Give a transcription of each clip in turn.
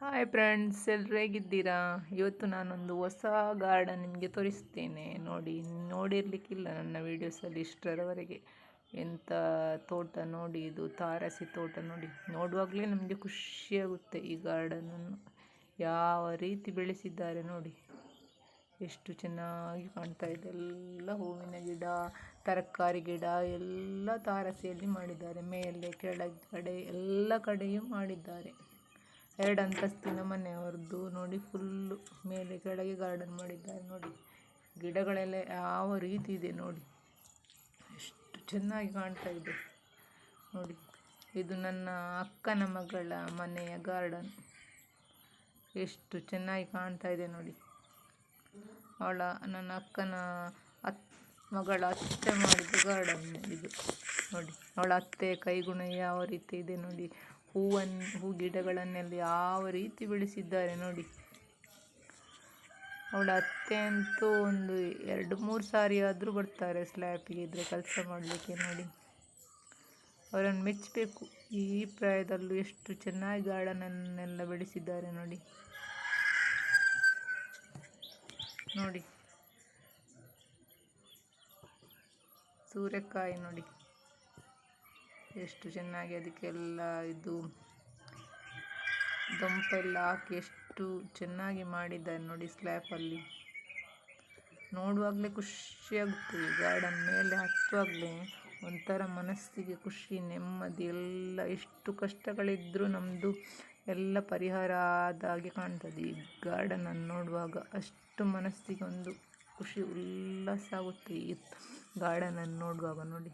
Hi friends ಎಲ್ಲರೂ ಹೇಗಿದ್ದೀರಾ? ಇವತ್ತು ನಾನೊಂದು ಹೊಸ ಗಾರ್ಡನ್ ನಿಮಗೆ ತೋರಿಸ್ತೇನೆ. ನೋಡಿ, ನೋಡಿರಲಿಕ್ಕಿಲ್ಲ ನನ್ನ ವೀಡಿಯೋಸಲ್ಲಿ ಇಷ್ಟರವರೆಗೆ. ಎಂಥ ತೋಟ ನೋಡಿ, ಇದು ತಾರಸಿ ತೋಟ ನೋಡಿ. ನೋಡುವಾಗಲೇ ನಮಗೆ ಖುಷಿಯಾಗುತ್ತೆ ಈ ಗಾರ್ಡನನ್ನು ಯಾವ ರೀತಿ ಬೆಳೆಸಿದ್ದಾರೆ ನೋಡಿ. ಎಷ್ಟು ಚೆನ್ನಾಗಿ ಕಾಣ್ತಾ ಇದೆ. ಎಲ್ಲ ಹೂವಿನ ಗಿಡ, ತರಕಾರಿ ಗಿಡ, ಎಲ್ಲ ತಾರಸಿಯಲ್ಲಿ ಮಾಡಿದ್ದಾರೆ. ಮೇಲೆ, ಕೆಳಗಡೆ, ಎಲ್ಲ ಕಡೆಯೂ ಮಾಡಿದ್ದಾರೆ. ಎರಡು ಅಂತಸ್ತಿನ ಮನೆ ಅವ್ರದ್ದು ನೋಡಿ ಫುಲ್ಲು ಮೇಲೆ ಕೆಳಗೆ ಗಾರ್ಡನ್ ಮಾಡಿದ್ದಾರೆ ನೋಡಿ. ಗಿಡಗಳೆಲ್ಲ ಯಾವ ರೀತಿ ಇದೆ ನೋಡಿ. ಎಷ್ಟು ಚೆನ್ನಾಗಿ ಕಾಣ್ತಾ ಇದೆ. ನೋಡಿ, ಇದು ನನ್ನ ಅಕ್ಕನ ಮಗಳ ಮನೆಯ ಗಾರ್ಡನ್ ಎಷ್ಟು ಚೆನ್ನಾಗಿ ಕಾಣ್ತಾ ಇದೆ ನೋಡಿ. ಅವಳ, ನನ್ನ ಅಕ್ಕನ ಅತ್, ಮಗಳ ಅತ್ತೆ ಮಾಡಿದ ಗಾರ್ಡನ್ ಇದು. ನೋಡಿ, ಅವಳ ಅತ್ತೆ ಕೈಗುಣ ಯಾವ ರೀತಿ ಇದೆ ನೋಡಿ. ಹೂವನ್ನು ಹೂ ಗಿಡಗಳನ್ನೆಲ್ಲ ಯಾವ ರೀತಿ ಬೆಳೆಸಿದ್ದಾರೆ ನೋಡಿ. ಅವಳ ಅತ್ತೆ ಅಂತೂ ಒಂದು ಎರಡು ಮೂರು ಸಾರಿ ಆದರೂ ಬರ್ತಾರೆ ಸ್ಲ್ಯಾಪಿಗೆ ಇದ್ದರೆ ಕೆಲಸ ಮಾಡಲಿಕ್ಕೆ ನೋಡಿ. ಅವರನ್ನು ಮೆಚ್ಚಬೇಕು. ಈ ಪ್ರಾಯದಲ್ಲೂ ಎಷ್ಟು ಚೆನ್ನಾಗಿ ಗಾರ್ಡನನ್ನೆಲ್ಲ ಬೆಳೆಸಿದ್ದಾರೆ ನೋಡಿ. ನೋಡಿ. ಸೂರ್ಯಕಾಯಿ ನೋಡಿ. ಎಷ್ಟು ಚೆನ್ನಾಗಿ ಅದಕ್ಕೆಲ್ಲ ಇದು ದಂಪೆಲ್ಲ ಹಾಕಿ ಎಷ್ಟು ಚೆನ್ನಾಗಿ ಮಾಡಿದ್ದಾರೆ ನೋಡಿ ಸ್ಲ್ಯಾಪಲ್ಲಿ. ನೋಡುವಾಗಲೇ ಖುಷಿಯಾಗುತ್ತೆ ಗಾರ್ಡನ್ ಮೇಲೆ ಹತ್ತುವಾಗಲೇ ಒಂಥರ ಮನಸ್ಸಿಗೆ ಖುಷಿ, ನೆಮ್ಮದಿ, ಎಲ್ಲ ಎಷ್ಟು ಕಷ್ಟಗಳಿದ್ದರೂ ನಮ್ಮದು ಎಲ್ಲ ಪರಿಹಾರ ಆದಾಗೆ ಕಾಣ್ತದೆ ಈ ಗಾರ್ಡನನ್ನು ನೋಡುವಾಗ. ಅಷ್ಟು ಮನಸ್ಸಿಗೆ ಒಂದು ಖುಷಿ, ಉಲ್ಲಾಸ ಆಗುತ್ತೆ ಈ ಗಾರ್ಡನನ್ನು ನೋಡುವಾಗ ನೋಡಿ.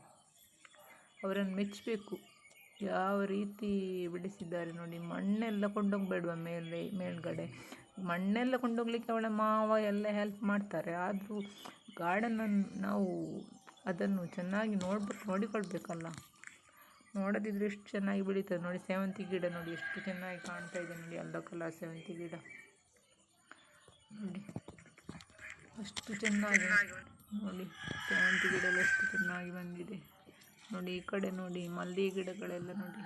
ಅವರನ್ನು ಮೆಚ್ಚಬೇಕು. ಯಾವ ರೀತಿ ಬಿಡಿಸಿದ್ದಾರೆ ನೋಡಿ, ಮಣ್ಣೆಲ್ಲ ಕೊಂಡೋಗ್ಬೇಡುವ ಮೇಲೆ, ಮೇಲ್ಗಡೆ? ಮಣ್ಣೆಲ್ಲ ಕೊಂಡೋಗ್ಲಿಕ್ಕೆ ಅವಳ ಮಾವ ಎಲ್ಲ ಹೆಲ್ಪ್ ಮಾಡ್ತಾರೆ. ಆದರೂ ಗಾರ್ಡನನ್ನು ನಾವು ಅದನ್ನು ಚೆನ್ನಾಗಿ ನೋಡ್ಬೇಕು ನೋಡಿಕೊಳ್ಬೇಕಲ್ಲ. ನೋಡದಿದ್ರೆ ಎಷ್ಟು ಚೆನ್ನಾಗಿ ಬೆಳೀತದೆ ನೋಡಿ, ಸೇವಂತಿ ಗಿಡ ನೋಡಿ, ಎಷ್ಟು ಚೆನ್ನಾಗಿ ಕಾಣ್ತಾ ಇದೆ ನೋಡಿ ಎಲ್ಲ ಕಲರ್ ಸೇವಂತಿ ಗಿಡ. ನೋಡಿ, ಅಷ್ಟು ಚೆನ್ನಾಗಿ ನೋಡಿ, ಸೇವಂತಿ ಗಿಡ ಎಷ್ಟು ಚೆನ್ನಾಗಿ ಬಂದಿದೆ. ನೋಡಿ, ಈ ಕಡೆ ನೋಡಿ, ಮಲ್ಲಿಗೆ ಗಿಡಗಳೆಲ್ಲ ನೋಡಿ.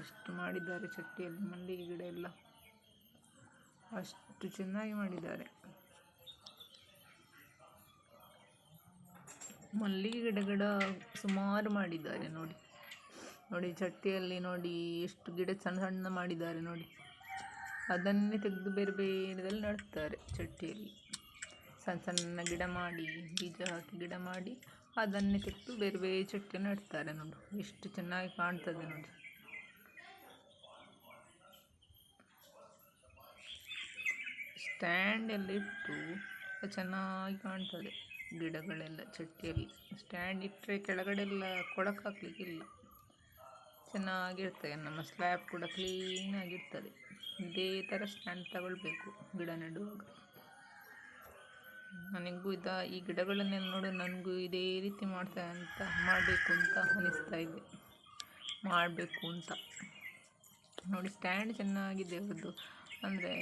ಎಷ್ಟು ಮಾಡಿದ್ದಾರೆ ಚಟ್ಟಿಯಲ್ಲಿ ಮಲ್ಲಿಗೆ ಗಿಡ ಎಲ್ಲ. ಅಷ್ಟು ಚೆನ್ನಾಗಿ ಮಾಡಿದ್ದಾರೆ. ಮಲ್ಲಿಗೆ ಗಿಡಗಳ ಸುಮಾರು ಮಾಡಿದ್ದಾರೆ ನೋಡಿ. ನೋಡಿ, ಚಟ್ಟಿಯಲ್ಲಿ ನೋಡಿ ಎಷ್ಟು ಗಿಡ ಸಣ್ಣ ಸಣ್ಣ ಮಾಡಿದ್ದಾರೆ ನೋಡಿ. ಅದನ್ನೇ ತೆಗೆದು ಬೇರೆ ಬೇರೆದಲ್ಲಿ ನಡ್ತಾರೆ ಚಟ್ಟಿಯಲ್ಲಿ. ಸಣ್ಣ ಸಣ್ಣ ಗಿಡ ಮಾಡಿ, ಬೀಜ ಹಾಕಿ ಗಿಡ ಮಾಡಿ, ಅದನ್ನೇ ತೆಗೆದು ಬೇರೆ ಬೇರೆ ಚಟ್ಟಿ ನೆಡ್ತಾರೆ ನೋಡು. ಎಷ್ಟು ಚೆನ್ನಾಗಿ ಕಾಣ್ತದೆ ನೋಡಿ. ಸ್ಟ್ಯಾಂಡ್ ಎಲ್ಲ ಇಟ್ಟು ಚೆನ್ನಾಗಿ ಕಾಣ್ತದೆ ಗಿಡಗಳೆಲ್ಲ, ಚಟ್ಟಿಯಲ್ಲಿ. ಸ್ಟ್ಯಾಂಡ್ ಇಟ್ಟರೆ ಕೆಳಗಡೆ ಎಲ್ಲ ಕೊಳಕು ಹಾಕ್ಲಿಕ್ಕಿಲ್ಲ ಚೆನ್ನಾಗಿರ್ತದೆ, ನಮ್ಮ ಸ್ಲ್ಯಾಬ್ ಕೂಡ ಕ್ಲೀನಾಗಿರ್ತದೆ ಇದೇ ಥರ ಸ್ಟ್ಯಾಂಡ್ ತಗೊಳ್ಬೇಕು ಗಿಡ ನೆಡುವಾಗ. ನನಗೂ ಇದ ಈ ಗಿಡಗಳನ್ನೆಲ್ಲ ನೋಡಿ, ನನಗೂ ಇದೇ ರೀತಿ ಮಾಡ್ತಾ ಅಂತ ಮಾಡಬೇಕು ಅಂತ ಅನಿಸ್ತಾ ಇದೆ. ಮಾಡಬೇಕು ಅಂತ. ನೋಡಿ ಸ್ಟ್ಯಾಂಡ್ ಚೆನ್ನಾಗಿದೆ ಅವ್ರದ್ದು ಅಂದರೆ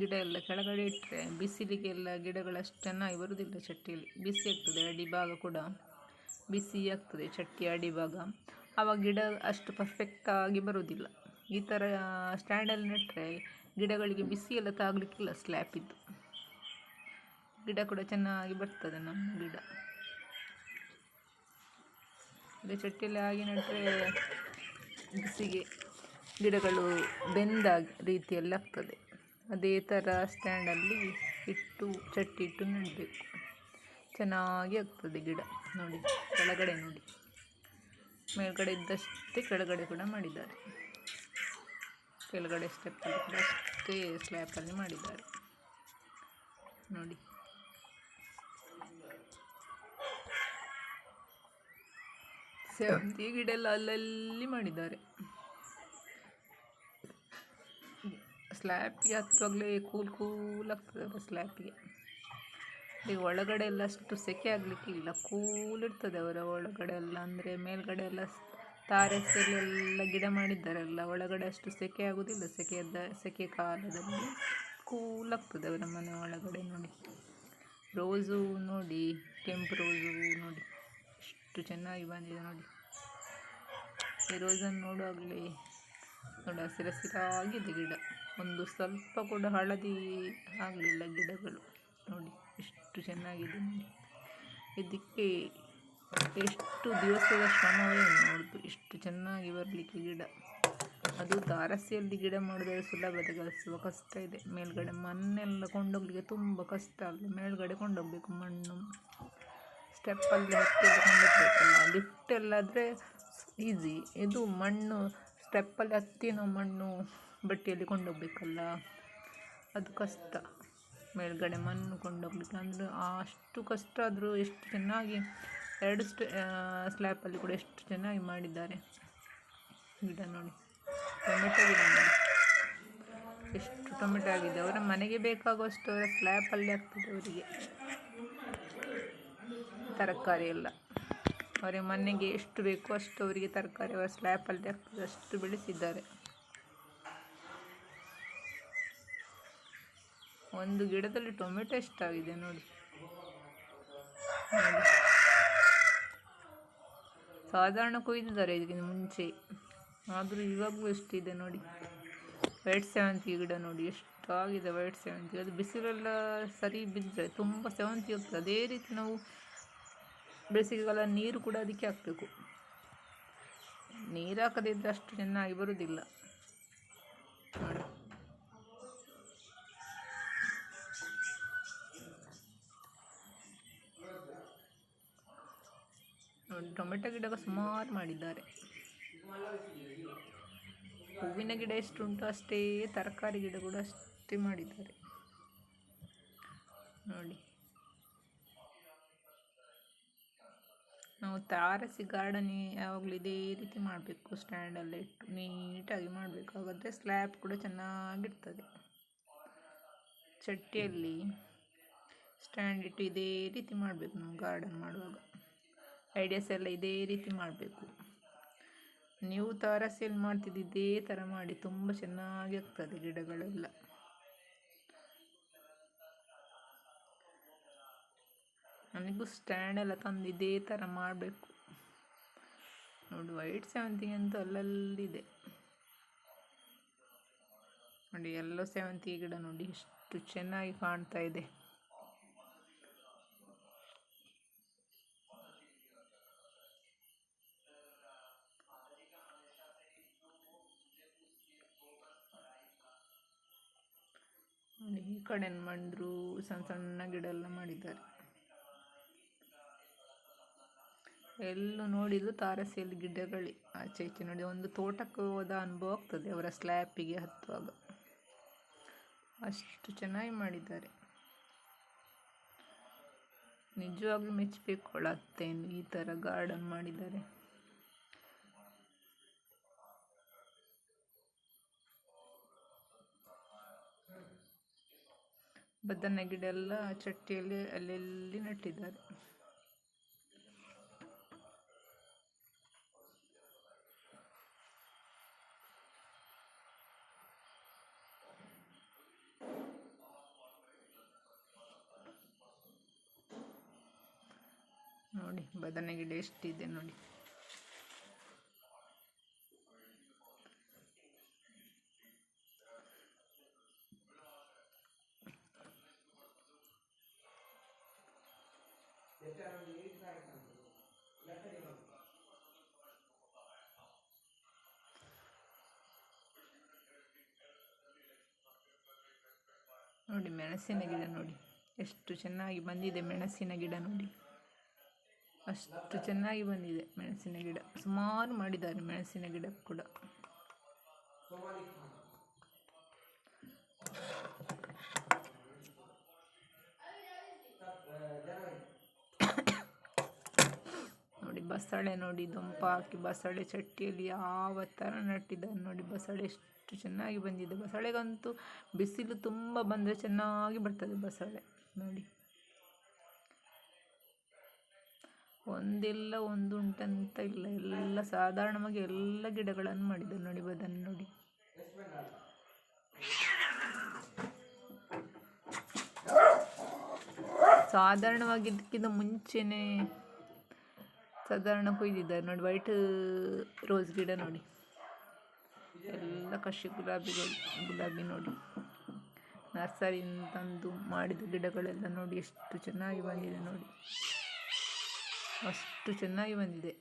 ಗಿಡ ಎಲ್ಲ ಕೆಳಗಡೆ ಇಟ್ಟರೆ ಬಿಸಿಲಿಗೆಲ್ಲ ಗಿಡಗಳಷ್ಟು ಚೆನ್ನಾಗಿ ಬರುವುದಿಲ್ಲ ಚಟ್ಟಿಯಲ್ಲಿ ಬಿಸಿ ಆಗ್ತದೆ ಅಡಿಭಾಗ ಕೂಡ. ಬಿಸಿ ಆಗ್ತದೆ ಚಟ್ಟಿ ಅಡಿಭಾಗ ಆವಾಗ ಗಿಡ ಅಷ್ಟು ಪರ್ಫೆಕ್ಟಾಗಿ ಬರೋದಿಲ್ಲ. ಈ ಥರ ಸ್ಟ್ಯಾಂಡಲ್ಲಿ ನೆಟ್ಟರೆ ಗಿಡಗಳಿಗೆ ಬಿಸಿ ಎಲ್ಲ ತಾಗಲಿಕ್ಕಿಲ್ಲ ಸ್ಲ್ಯಾಪಿದ್ದು ಗಿಡ ಕೂಡ ಚೆನ್ನಾಗಿ ಬರ್ತದೆ ನಮ್ಮ ಗಿಡ. ಅದೇ ಚಟ್ಟಿಯಲ್ಲಿ ಆಗಿ ನೆಟ್ಟರೆ ಬಿಸಿಗೆ ಗಿಡಗಳು ಬೆಂದ ರೀತಿಯಲ್ಲಿ ಆಗ್ತದೆ. ಅದೇ ಥರ ಸ್ಟ್ಯಾಂಡಲ್ಲಿ ಇಟ್ಟು, ಚಟ್ಟಿ ಇಟ್ಟು ನೆಡಬೇಕು. ಚೆನ್ನಾಗಿ ಆಗ್ತದೆ ಗಿಡ ನೋಡಿ, ಕೆಳಗಡೆ ನೋಡಿ. ಮೇಲ್ಗಡೆ ಇದ್ದಷ್ಟೇ ಕೆಳಗಡೆ ಕೂಡ ಮಾಡಿದ್ದಾರೆ. ಕೆಳಗಡೆ ಸ್ಟೆಪ್ಪಲ್ಲಿ ಕೂಡ ಅಷ್ಟೇ ಸ್ಲ್ಯಾಪಲ್ಲಿ ಮಾಡಿದ್ದಾರೆ. ನೋಡಿ. ಸೇವಂತಿ ಗಿಡ ಎಲ್ಲ ಅಲ್ಲಲ್ಲಿ ಮಾಡಿದ್ದಾರೆ. ಸ್ಲ್ಯಾಪಿಗೆ ಹತ್ತುವಾಗಲೇ ಕೂಲ್ ಕೂಲ್ ಆಗ್ತದೆ ಸ್ಲ್ಯಾಪಿಗೆ. ಈಗ ಒಳಗಡೆ ಎಲ್ಲ ಅಷ್ಟು ಸೆಕೆ ಆಗಲಿಕ್ಕಿಲ್ಲ ಕೂಲ್ ಇರ್ತದೆ ಅವರ ಒಳಗಡೆ ಎಲ್ಲ. ಅಂದರೆ ಮೇಲ್ಗಡೆ ಎಲ್ಲ ತಾರಸಲ್ಲೆಲ್ಲ ಗಿಡ ಮಾಡಿದ್ದಾರಲ್ಲ ಒಳಗಡೆ ಅಷ್ಟು ಸೆಕೆ ಆಗೋದಿಲ್ಲ. ಸೆಕೆಯದ ಸೆಕೆ ಕಾಲದಲ್ಲಿ ಕೂಲ್ ಆಗ್ತದೆ ಅವರ ಮನೆ ಒಳಗಡೆ ನೋಡಿ. ರೋಸು ನೋಡಿ, ಕೆಂಪು ರೋಸು ನೋಡಿ. ಎಷ್ಟು ಚೆನ್ನಾಗಿ ಬಂದಿದೆ ನೋಡಿ. ಈ ರೋಸನ್ನು ನೋಡುವಾಗಲೇ ನೋಡಿ, ಹಸಿರು ಹಸಿರಾಗಿದೆ ಗಿಡ. ಒಂದು ಸ್ವಲ್ಪ ಕೂಡ ಹಳದಿ ಆಗಲಿಲ್ಲ ಗಿಡಗಳು. ನೋಡಿ, ಎಷ್ಟು ಚೆನ್ನಾಗಿದೆ ನೋಡಿ. ಇದಕ್ಕೆ ಎಷ್ಟು ದಿವಸದ ಶ್ರಮವೇ ನೋಡಿದ್ರು ಇಷ್ಟು ಚೆನ್ನಾಗಿ ಬರಲಿಕ್ಕೆ ಗಿಡ. ಅದು ತಾರಸಿಯಲ್ಲಿ ಗಿಡ ಮಾಡಿದರೆ ಸುಲಭದ ಕೆಲಸ ಕಷ್ಟ ಇದೆ. ಮೇಲ್ಗಡೆ ಮಣ್ಣೆಲ್ಲ ಕೊಂಡೋಗ್ಲಿಕ್ಕೆ ತುಂಬ ಕಷ್ಟ ಆಗಲಿ ಮೇಲ್ಗಡೆ ಕೊಂಡೋಗ್ಬೇಕು ಮಣ್ಣು. ಸ್ಟೆಪ್ಪಲ್ಲಿ ಹತ್ತಿ ಕೊಂಡೋಗ್ಬೇಕಲ್ಲ ಲಿಫ್ಟ್ ಎಲ್ಲಾದರೆ ಈಸಿ ಇದು ಮಣ್ಣು ಸ್ಟೆಪ್ಪಲ್ಲಿ ಹತ್ತಿ ನಾವು ಮಣ್ಣು ಬಟ್ಟೆಯಲ್ಲಿ ಕೊಂಡೋಗ್ಬೇಕಲ್ಲ? ಅದು ಕಷ್ಟ. ಮೇಲ್ಗಡೆ ಮಣ್ಣು ಕೊಂಡೋಗ್ಲಿಕ್ಕೆ ಅಂದರೆ ಅಷ್ಟು ಕಷ್ಟ ಆದರೂ ಎಷ್ಟು ಚೆನ್ನಾಗಿ, ಎರಡು ಸ್ಟೆ ಸ್ಲ್ಯಾಪಲ್ಲಿ ಕೂಡ ಎಷ್ಟು ಚೆನ್ನಾಗಿ ಮಾಡಿದ್ದಾರೆ. ಗಿಡ ನೋಡಿ. ಟೊಮೆಟೊ ಗಿಡ ನೋಡಿ. ಎಷ್ಟು ಟೊಮೆಟೊ ಆಗಿದೆ. ಅವರ ಮನೆಗೆ ಬೇಕಾಗುವಷ್ಟು ಅವರ ಸ್ಲ್ಯಾಪಲ್ಲಿ ಆಗ್ತದೆ ಅವರಿಗೆ. ತರಕಾರಿ ಎಲ್ಲ ಅವರಿಗೆ ಮನೆಗೆ ಎಷ್ಟು ಬೇಕೋ ಅಷ್ಟು ಅವರಿಗೆ ತರಕಾರಿ ಅವರ ಸ್ಲ್ಯಾಪಲ್ಲಿ ಹಾಕ್ತದೆ ಅಷ್ಟು ಬೆಳೆಸಿದ್ದಾರೆ. ಒಂದು ಗಿಡದಲ್ಲಿ ಟೊಮೆಟೊ ಎಷ್ಟಾಗಿದೆ ನೋಡಿ. ಸಾಧಾರಣ ಕೊಯ್ದಿದ್ದಾರೆ ಇದಕ್ಕಿಂತ ಮುಂಚೆ. ಆದರೂ ಇವಾಗಲೂ ಎಷ್ಟಿದೆ ನೋಡಿ. ವೈಟ್ ಸೇವಂತಿಗೆ ಗಿಡ ನೋಡಿ, ಎಷ್ಟಾಗಿದೆ ವೈಟ್ ಸೇವಂತಿಗೆ ಅದು ಬಿಸಿಲೆಲ್ಲ ಸರಿ ಬಿದ್ದರೆ ತುಂಬ ಸೇವಂತಿಗೆ ಹೋಗ್ತದೆ ಅದೇ ರೀತಿ ನಾವು ಬೇಸಿಗೆಗಾಲ ನೀರು ಕೂಡ ಅದಕ್ಕೆ ಹಾಕಬೇಕು. ನೀರು ಹಾಕದಿದ್ದರೆ ಅಷ್ಟು ಚೆನ್ನಾಗಿ ಬರುವುದಿಲ್ಲ ನೋಡಿ, ಟೊಮೆಟೊ ಗಿಡ ಸುಮಾರು ಮಾಡಿದ್ದಾರೆ. ಹೂವಿನ ಗಿಡ ಎಷ್ಟುಂಟು ಅಷ್ಟೇ ತರಕಾರಿ ಗಿಡ ಕೂಡ ಅಷ್ಟೇ ಮಾಡಿದ್ದಾರೆ. ನೋಡಿ. ನಾವು ತಾರಸಿ ಗಾರ್ಡನ್ ಯಾವಾಗಲೂ ಇದೇ ರೀತಿ ಮಾಡಬೇಕು ಸ್ಟ್ಯಾಂಡಲ್ಲಿ ಇಟ್ಟು ನೀಟಾಗಿ ಮಾಡಬೇಕು. ಹಾಗಾದರೆ ಸ್ಲ್ಯಾಬ್ ಕೂಡ ಚೆನ್ನಾಗಿರ್ತದೆ. ಚಟ್ಟಿಯಲ್ಲಿ ಸ್ಟ್ಯಾಂಡ್ ಇಟ್ಟು ಇದೇ ರೀತಿ ಮಾಡಬೇಕು ನಾವು ಗಾರ್ಡನ್ ಮಾಡುವಾಗ. ಐಡಿಯಾಸ್ ಎಲ್ಲ ಇದೇ ರೀತಿ ಮಾಡಬೇಕು. ನೀವು ತಾರಸಿಯಲ್ಲಿ ಮಾಡ್ತಿದ್ದು ಇದೇ ಥರ ಮಾಡಿ, ತುಂಬ ಚೆನ್ನಾಗಿ ಆಗ್ತದೆ ಗಿಡಗಳೆಲ್ಲ. ನನಗೂ ಸ್ಟ್ಯಾಂಡ್ ಎಲ್ಲ ತಂದು ಇದೇ ಥರ ಮಾಡಬೇಕು. ನೋಡಿ ವೈಟ್ ಸೇವಂತಿಗೆ ಅಂತೂ ಅಲ್ಲಲ್ಲಿದೆ. ನೋಡಿ ಎಲ್ಲೋ ಸೇವಂತಿಗೆ ಗಿಡ ನೋಡಿ, ಎಷ್ಟು ಚೆನ್ನಾಗಿ ಕಾಣ್ತಾ ಇದೆ. ನೋಡಿ, ಈ ಕಡೆ ಮಂಡ್ರು ಸಣ್ಣ ಸಣ್ಣ ಗಿಡ ಎಲ್ಲ ಮಾಡಿದ್ದಾರೆ. ಎಲ್ಲೂ ನೋಡಿದ್ರು ತಾರಸಿಯಲ್ಲಿ ಗಿಡಗಳೇ. ಆಚೆ ಈಚೆ ನೋಡಿ, ಒಂದು ತೋಟಕ್ಕೆ ಹೋದ ಅನುಭವ ಆಗ್ತದೆ, ಅವರ ಸ್ಲ್ಯಾಪಿಗೆ ಹತ್ತುವಾಗ. ಅಷ್ಟು ಚೆನ್ನಾಗಿ ಮಾಡಿದ್ದಾರೆ. ನಿಜವಾಗ್ಲೂ ಮೆಚ್ಚಬೇಕು ಅತ್ತೆಯನ್ನು, ಈ ಥರ ಗಾರ್ಡನ್ ಮಾಡಿದ್ದಾರೆ. ಬದನೆ ಗಿಡ ಎಲ್ಲ ಚಟ್ಟಿಯಲ್ಲಿ, ಅಲ್ಲೆಲ್ಲಿ ನೆಟ್ಟಿದ್ದಾರೆ. ನೋಡಿ, ಬದನೆ ಗಿಡ ಎಷ್ಟಿದೆ ನೋಡಿ. ನೋಡಿ, ಮೆಣಸಿನ ಗಿಡ ನೋಡಿ. ಎಷ್ಟು ಚೆನ್ನಾಗಿ ಬಂದಿದೆ ಮೆಣಸಿನ ಗಿಡ ನೋಡಿ. ಅಷ್ಟು ಚೆನ್ನಾಗಿ ಬಂದಿದೆ ಮೆಣಸಿನ ಗಿಡ. ಸುಮಾರು ಮಾಡಿದ್ದಾರೆ ಮೆಣಸಿನ ಗಿಡ ಕೂಡ. ನೋಡಿ ಬಸಳೆ ನೋಡಿ ದೊಂಪ ಹಾಕಿ ಬಸಳೆ ಚಟ್ಟಿಯಲ್ಲಿ ಯಾವ ಥರ ನಟ್ಟಿದ್ದಾರೆ ನೋಡಿ ಬಸಳೆ ಎಷ್ಟು ಚೆನ್ನಾಗಿ ಬಂದಿದೆ. ಬಸಳೆಗಂತೂ ಬಿಸಿಲು ತುಂಬ ಬಂದರೆ ಚೆನ್ನಾಗಿ ಬರ್ತದೆ ಬಸಳೆ. ನೋಡಿ. ಒಂದಿಲ್ಲ ಒಂದು ಉಂಟಂತ ಇಲ್ಲ. ಎಲ್ಲ ಸಾಧಾರಣವಾಗಿ ಎಲ್ಲ ಗಿಡಗಳನ್ನು ಮಾಡಿದ್ದಾರೆ ನೋಡಿ ಬದನ್ನು ನೋಡಿ. ಸಾಧಾರಣವಾಗಿದ್ದಕ್ಕಿಂತ ಮುಂಚೆನೇ ಸಾಧಾರಣ ಕೊಯ್ದಿದ್ದಾರೆ ನೋಡಿ, ವೈಟ್ ರೋಸ್ ಗಿಡ ನೋಡಿ. ಎಲ್ಲ ಕಸಿ ಗುಲಾಬಿಗಳು ಗುಲಾಬಿ ನೋಡಿ. ನರ್ಸರಿಯಿಂದ ತಂದು ಮಾಡಿದ ಗಿಡಗಳೆಲ್ಲ ನೋಡಿ, ಎಷ್ಟು ಚೆನ್ನಾಗಿ ಬಂದಿದೆ ನೋಡಿ. ಅಷ್ಟು ಚೆನ್ನಾಗಿ ಬಂದಿದೆ.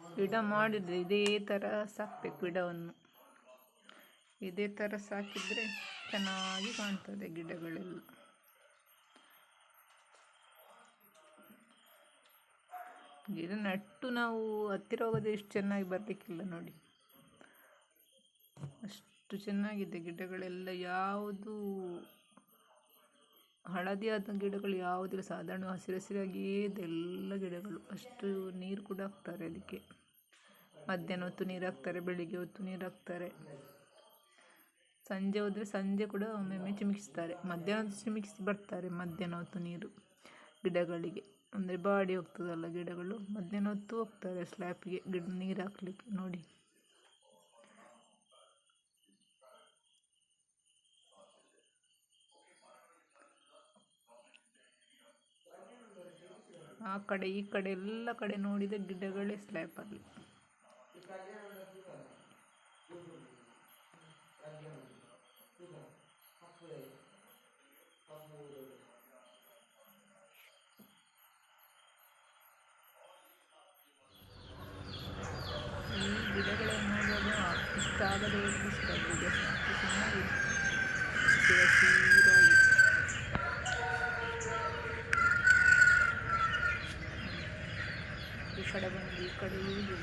ಗಿಡ ಮಾಡಿದರೆ ಇದೇ ಥರ ಸಾಕ್ಬೇಕು ಗಿಡವನ್ನು. ಇದೇ ಥರ ಸಾಕಿದರೆ ಚೆನ್ನಾಗಿ ಕಾಣ್ತದೆ ಗಿಡಗಳೆಲ್ಲ. ಗಿಡ ನಟ್ಟು ನಾವು ಹತ್ತಿರ ಹೋಗೋದು ಎಷ್ಟು ಚೆನ್ನಾಗಿ ಬರಲಿಕ್ಕಿಲ್ಲ ನೋಡಿ. ಅಷ್ಟು ಚೆನ್ನಾಗಿದೆ ಗಿಡಗಳೆಲ್ಲ. ಯಾವುದು ಹಳದಿಯಾದ ಗಿಡಗಳು ಯಾವುದಿಲ್ಲ. ಸಾಧಾರಣ ಹಸಿರು ಹಸಿರಾಗಿಯೇ ಎಲ್ಲ ಗಿಡಗಳು. ಅಷ್ಟು ನೀರು ಕೂಡ ಹಾಕ್ತಾರೆ ಅದಕ್ಕೆ. ಮಧ್ಯಾಹ್ನ ಹೊತ್ತು ನೀರು ಹಾಕ್ತಾರೆ, ಬೆಳಿಗ್ಗೆ ಹೊತ್ತು ನೀರು ಹಾಕ್ತಾರೆ. ಸಂಜೆ ಹೋದರೆ ಸಂಜೆ ಕೂಡ ಒಮ್ಮೊಮ್ಮೆ ಚಿಮಿಕಿಸ್ತಾರೆ. ಮಧ್ಯಾಹ್ನ ಚಿಮಿಕಿಸಿ ಬರ್ತಾರೆ ಮಧ್ಯಾಹ್ನ ಹೊತ್ತು ನೀರು ಗಿಡಗಳಿಗೆ. ಅಂದರೆ ಬಾಡಿ ಹೋಗ್ತದಲ್ಲ ಗಿಡಗಳು. ಮಧ್ಯಾಹ್ನ ಹೊತ್ತು ಹೋಗ್ತಾರೆ ಸ್ಲ್ಯಾಪಿಗೆ ಗಿಡ ನೀರು ಹಾಕ್ಲಿಕ್ಕೆ ನೋಡಿ. ಆ ಕಡೆ ಈ ಕಡೆ ಎಲ್ಲ ಕಡೆ ನೋಡಿದ ಗಿಡಗಳೇ ಸ್ಲ್ಯಾಪಲ್ಲಿ ಈ ಗಿಡಗಳನ್ನು ನೋಡುವಾಗ ಇಷ್ಟ ಆಗದೆ ಇಷ್ಟ ಆಗಿದೆ ಅಷ್ಟು ಚೆನ್ನಾಗಿದೆ ಹಸಿರು ಹಸಿರಾಗಿ ಈ ಕಡೆ ಬಂದು ಈ ಕಡೆ ಗಿಡ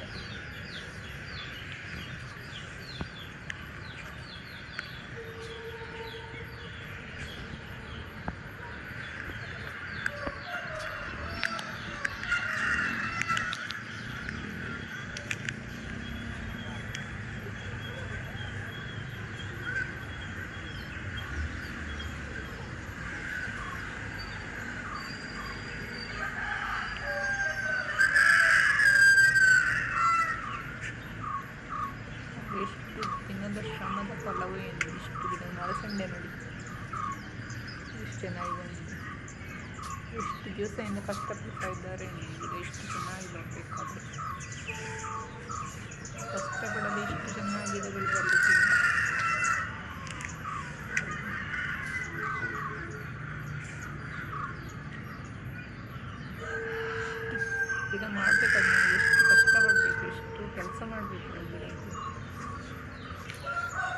ಎಷ್ಟು ದಿನದ ಶ್ರಮದ ಫಲವೂ ಏನು ಇಷ್ಟು ಗಿಡ ಮಲಸಂಡೆ ನೋಡಿ ಎಷ್ಟು ಚೆನ್ನಾಗಿ ಬಂದಿದೆ ಎಷ್ಟು ದಿವಸದಿಂದ ಕಷ್ಟಪಡ್ತಾ ಇದ್ದಾರೆ ಈ ಗಿಡ ಎಷ್ಟು ಚೆನ್ನಾಗಿ ಬರಬೇಕಾದ್ರೆ ಕಷ್ಟಪಡಲು ಇಷ್ಟು ಚೆನ್ನಾಗಿ ಗಿಡಗಳು ಬರಲಿಕ್ಕಿಲ್ಲ ಗಿಡ ಮಾಡಬೇಕಾದ್ರೆ ನಮಗೆ ಎಷ್ಟು ಕಷ್ಟಪಡಬೇಕು ಎಷ್ಟು ಕೆಲಸ ಮಾಡಬೇಕು ಆ ಗಿಡಕ್ಕೆ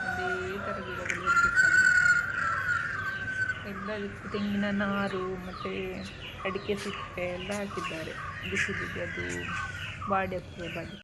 ಅದೇ ಥರ ಗಿಡಗಳು ಇರಬೇಕಾದ್ರೆ ಎಲ್ಲ ತೆಂಗಿನ ನಾರು ಮತ್ತು ಅಡಿಕೆ ಸಿಪ್ಪೆ ಎಲ್ಲ ಹಾಕಿದ್ದಾರೆ. ಬಿಸಿಲಿಗೆ ಅದು ಬಾಡಿ ಆಗ್ತದೆ ಬಾಡಿ.